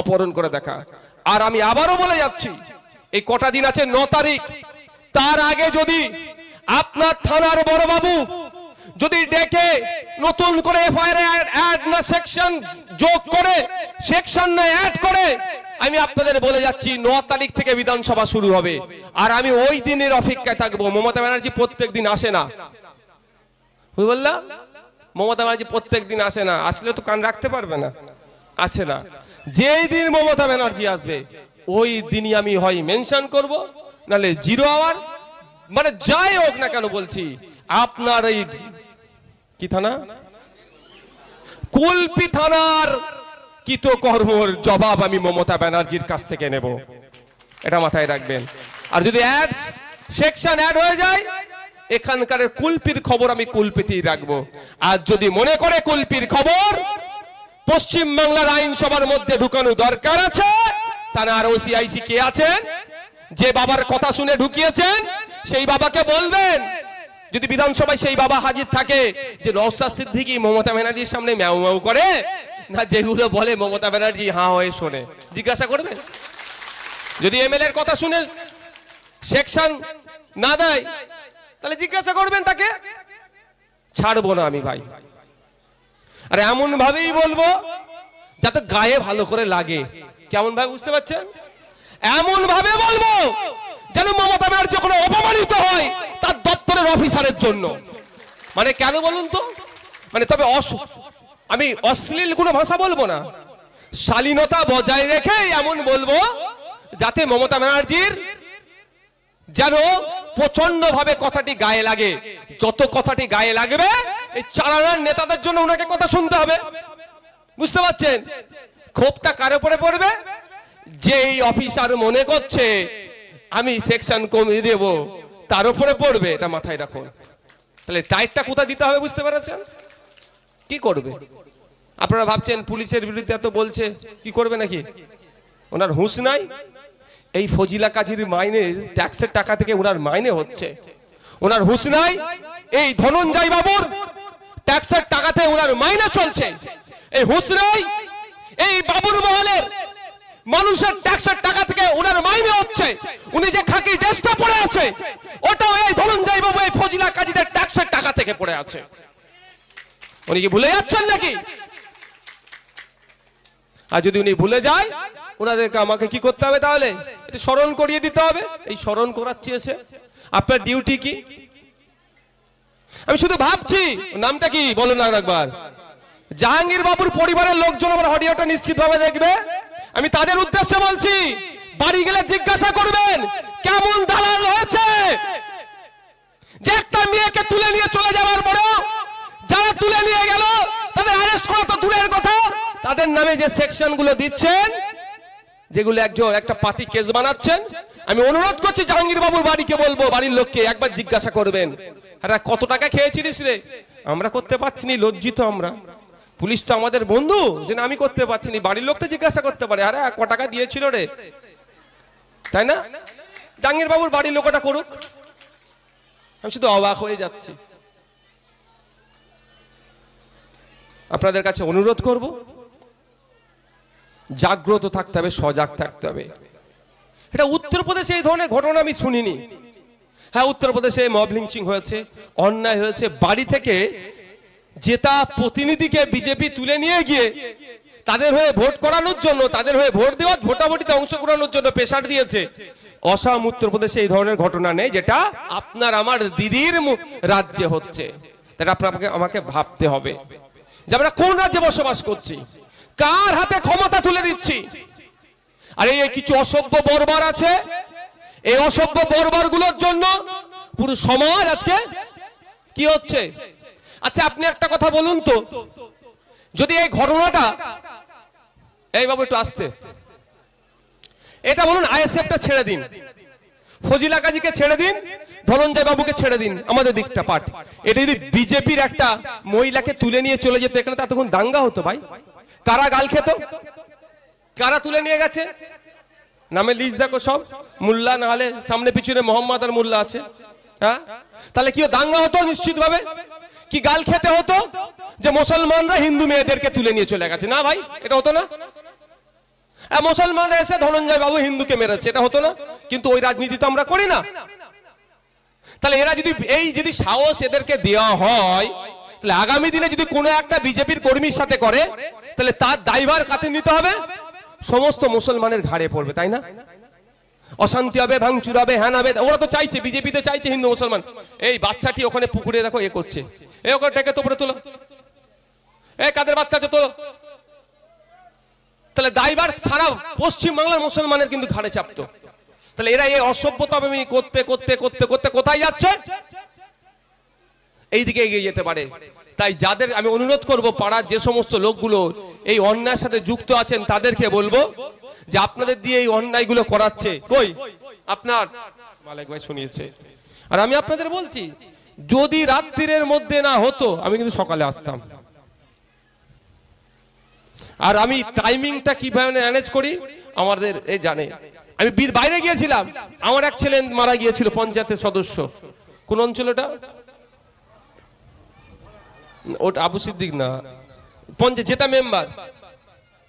অপহরণ করে দেখা। আর আমি আবারও বলে যাচ্ছি, এই কটা দিন আছে, ন তারিখ। তার আগে যদি আপনার থানার বড়বাবু যদি ডেকে নতুন করে যোগ করে, সেকশন না অ্যাড করে, আমি আপনাদের বলে যাচ্ছি, ন তারিখ থেকে বিধানসভা শুরু হবে। আর আমি ওই দিনের অপেক্ষায় থাকব। মমতা ব্যানার্জি প্রত্যেক দিন আসে না। বললাম মমতা ব্যানার্জি প্রত্যেক দিন আসে না। আসলে তো কান রাখতে পারবে না। আসে না। যেই দিন মমতা ব্যানার্জি আসবে, ওই দিনই আমি হয় মেনশন করব নালে জিরো আওয়ার মানে যাই হোক না কেন বলছি, আপনার এই কি থানা? কুলপি থানার কর্মর জবাব আমি মমতা ব্যানার্জির কাছ থেকে নেব। এটা মাথায় রাখবেন। আর যদি অ্যাড সেকশন অ্যাড হয়ে যায়, এখানকার কুলপির খবর আমি কুলপিতেই রাখব। আর যদি মনে করে কুলপির খবর পশ্চিম বাংলার আইনসভার মধ্যে ঢুকানো দরকার আছে। তাহলে আর ওসিআইসি কে আছেন? যে বাবার কথা শুনে ঢুকিয়েছেন, সেই বাবাকে বলবেন। যদি বিধানসভায় সেই বাবা হাজির থাকে যে নওসাদ সিদ্দিকি মমতা ব্যানার্জির সামনে ম্যাউ ম্যাউ করে, না যেগুলো বলে মমতা ব্যানার্জি হাঁ হয়ে শোনে। জিজ্ঞাসা করবে যদি এমএলএর কথা শুনে সেকশন না দেয়, তাহলে জিজ্ঞাসা করবেন তাকে? ছাড়বো না আমি ভাই। আর এমন ভাবেই বলব যাতে গায়ে ভালো করে লাগে। কেমন ভাবে বুঝতে পারছেন? এমন ভাবে বলব যেন মমতা ব্যানার্জি যখন অপমানিত হয় তার দপ্তরের অফিসারের জন্য। মানে কেন বলুন তো? মানে তবে আমি অশ্লীল কোনো ভাষা বলব না। শালীনতা বজায় রেখে এমন বলব যাতে মমতা ব্যানার্জির যেন প্রচণ্ড ভাবে কথাটি গায়ে লাগে। যত কথাটি গায়ে লাগবে এই চালানার নেতাদের জন্য ওনাকে কথা শুনতে হবে। বুঝতে পারছেন? ক্ষোভটা কার উপরে পড়বে? যে এই অফিসার মনে করছে, আমি সেকশন কমিয়ে দেব, তার উপরে পড়বে। এটা মাথায় রাখুন। তাহলে টাইটটা কোথায় দিতে হবে বুঝতে পেরেছেন? কি করবে? আপনারা ভাবছেন পুলিশের বিরুদ্ধে এত বলছে, কি করবে নাকি? ওনার হুঁশ নাই? এই ফজিলা কাজীর মাইনে ট্যাক্সের টাকা থেকে ওনার মাইনে হচ্ছে। ওনার হুঁশ নাই? এই ধনঞ্জয় বাবুর ট্যাক্সের টাকাতে ওনার মাইনে চলছে। এই হুঁশ নাই এই বাবুর মহলের মানুষের ট্যাক্সের টাকা থেকে ওনার মাইনে হচ্ছে। উনি যে খাকি ড্রেসটা পরে আছে, ওটাও এই ধনঞ্জয় বাবু, এই ফজিলা কাজীদের ট্যাক্সের টাকা থেকে পড়ে আছে। উনি কি ভুলে যাচ্ছেন নাকি? আর যদি উনি ভুলে যায়, ওনাদেরকে আমাকে কি করতে হবে তাহলে? একটু স্মরণ করিয়ে দিতে হবে। এই স্মরণ করাচ্ছি এসে। আপনার ডিউটি কি? আমি শুধু ভাবছি, নামটা কি? বলুন না একবার জাহাঙ্গীর বাবুর পরিবারের লোকজন আমার অডিওটা নিশ্চিতভাবে দেখবে। আমি তাদের উদ্দেশ্যে বলছি, বাড়ি গেলে জিজ্ঞাসা করবেন, কেমন দালাল হয়েছে? যে একটা মেয়েকে তুলে নিয়ে চলে যাওয়ার পরেও যারা তুলে নিয়ে গেল, তাদের অ্যারেস্ট করা তো দূরের কথা। তাদের নামে যে সেকশনগুলো দিচ্ছেন, যেগুলো একজন, একটা পাতি কেস বানাচ্ছেন, আমি অনুরোধ করছি জাহাঙ্গীর বাবুর বাড়িকে বলব, বাড়ির লোককে একবার জিজ্ঞাসা করবেন। আরে, কত টাকা খেয়েছিলিস রে? আমরা করতে পারছি নি লজ্জিত আমরা। পুলিশ তো আমাদের বন্ধু যে আমি করতে পারছি নি বাড়ির লোক তো জিজ্ঞাসা করতে পারে, আরে, ক টাকা দিয়েছিল রে? তাই না? জাহাঙ্গীর বাবুর বাড়ির লোকটা করুক। আমি শুধু অবাক হয়ে যাচ্ছি। আপনাদের কাছে অনুরোধ করব, জাগ্রত থাকতে হবে, সজাগ থাকতে হবে। এটা উত্তরপ্রদেশে এই ধরনের ঘটনা আমি শুনিনি। হ্যাঁ উত্তরপ্রদেশে মব লিঞ্চিং হয়েছে, অন্যায় হয়েছে। বাড়ি থেকে জেতা প্রতিনিধিকে বিজেপি তুলে নিয়ে গিয়ে তাদের হয়ে ভোট করানোর জন্য, তাদের হয়ে ভোট দেওয়া ভোটাভুটিতে অংশগ্রহণের জন্য প্রেশার দিয়েছে। অসম, উত্তরপ্রদেশে এই ধরনের ঘটনা নেই, যেটা আপনার আমার দিদির রাজ্যে হচ্ছে। আপনাকে আমাকে ভাবতে হবে যে আমরা কোন রাজ্যে বসবাস করছি? কার হাতে ক্ষমতা তুলে দিচ্ছি? আর, এই কিছু অসভ্য বর্বর আছে? এই অসভ্য বর্বরগুলোর জন্য পুরো সমাজ আজকে কি হচ্ছে? আচ্ছা আপনি একটা কথা বলুন তো। যদি এই ঘটনাটা এই বাবু একটু আসতে। এটা বলুন, আইএসএফটা ছেড়ে দিন। ফজিলা কাজীকে ছেড়ে দিন, ধনঞ্জয় বাবুকে ছেড়ে দিন, আমাদের দিকটা পাঠ। এটা যদি বিজেপির একটা মহিলাকে তুলে নিয়ে চলে যেত, এখানে তো এতক্ষণ দাঙ্গা হতো ভাই। কারা গাল খেত? কারা তুলে নিয়ে গেছে? নামে লিস্ট দেখো সব। মুল্লা না হলে সামনে পিছনে মোহাম্মদ আর মুল্লা আছে। হ্যাঁ? তাহলে কি দাঙ্গা হতো নিশ্চিত ভাবে কি গাল খেতে হতো? যে মুসলমানরা হিন্দু মেয়েদেরকে তুলে নিয়ে চলে গেছে। না ভাই, এটা হতো না? মুসলমানরা এসে ধনঞ্জয় বাবু হিন্দুকে মেরেছে, এটা হতো না? কিন্তু ওই রাজনীতি তো আমরা করি না। তাহলে এরা যদি এই যদি সাহস এদেরকে দেওয়া হয়, তাহলে আগামী দিনে যদি কোনো একটা বিজেপির কর্মীর সাথে করে, তাহলে তার দায়ভার কাতে নিতে হবে। সমস্ত মুসলমানের ঘাড়ে পড়বে, তাই না? অশান্তি হবে, ভাঙচুর হবে হ্যান হবে, ওরা তো চাইছে বিজেপিতে চাইছে হিন্দু মুসলমান। এই বাচ্চাটি ওখানে পুকুরে দেখো, এ করছে। এ ওখানে ডেকে তোপরে তোলো। এ কাদের বাচ্চা আছে, তোলো। তাহলে দায়ভার সারা পশ্চিম বাংলার মুসলমানের কিন্তু ঘাড়ে চাপতো। তাহলে এরা এই অসভ্যতা করতে করতে করতে করতে কোথায় যাচ্ছে? এই দিকে এগিয়ে যেতে পারে। তাই যাদের আমি অনুরোধ করব পাড়ার যে সমস্ত লোকগুলো এই অন্যায়ের সাথে যুক্ত আছেন তাদেরকে বলব যে আপনাদের দিয়ে এই অন্যায়গুলো করাচ্ছে। কই? আপনার। মালিক ভাই শুনিয়েছে। আর আমি আপনাদের বলছি, যদি রাত্রির মধ্যে না হতো, আমি কিন্তু সকালে আসতাম। আর আমি টাইমিংটা কীভাবে ম্যানেজ করি, আমাদের এই জানে। আমি বাইরে গিয়েছিলাম, আমার এক ছেলে মারা গিয়েছিল, পঞ্চায়েতের সদস্য। কোন অঞ্চল ওটা আবু সিদ্দিক না পঞ্চায়েত জেতা মেম্বার,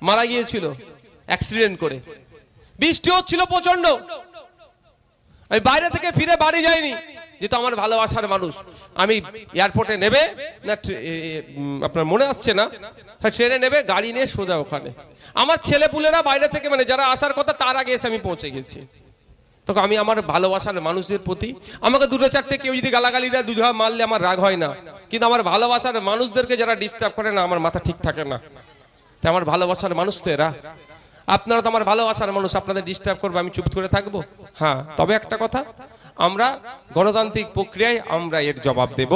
মারা গিয়েছিল অ্যাক্সিডেন্ট করে। বৃষ্টি হচ্ছিল প্রচণ্ড আমি বাইরে থেকে ফিরে বাড়ি যাইনি, যেহেতু আমার ভালোবাসার মানুষ। আমি এয়ারপোর্টে নেবে, না আপনার মনে আসছে না? হ্যাঁ ট্রেনে নেবে, গাড়ি নিয়ে সোজা ওখানে। আমার ছেলেপুলেরা বাইরে থেকে মানে যারা আসার কথা, তার আগে এসে আমি পৌঁছে গেছি। তখন আমি আমার ভালোবাসার মানুষদের প্রতি, আমাকে দুটো চারটে কেউ যদি গালাগালি দেয়, দুধা মারলে আমার রাগ হয় না। কিন্তু আমার ভালোবাসার মানুষদেরকে যারা ডিস্টার্ব করে না, আমার মাথা ঠিক থাকে না। তাই আমার ভালোবাসার মানুষ তো এরা। আপনারা তো আমার ভালোবাসার মানুষ, আপনাদের ডিস্টার্ব করব, আমি চুপ করে থাকব? হ্যাঁ তবে একটা কথা, আমরা গণতান্ত্রিক প্রক্রিয়ায় আমরা এর জবাব দেব।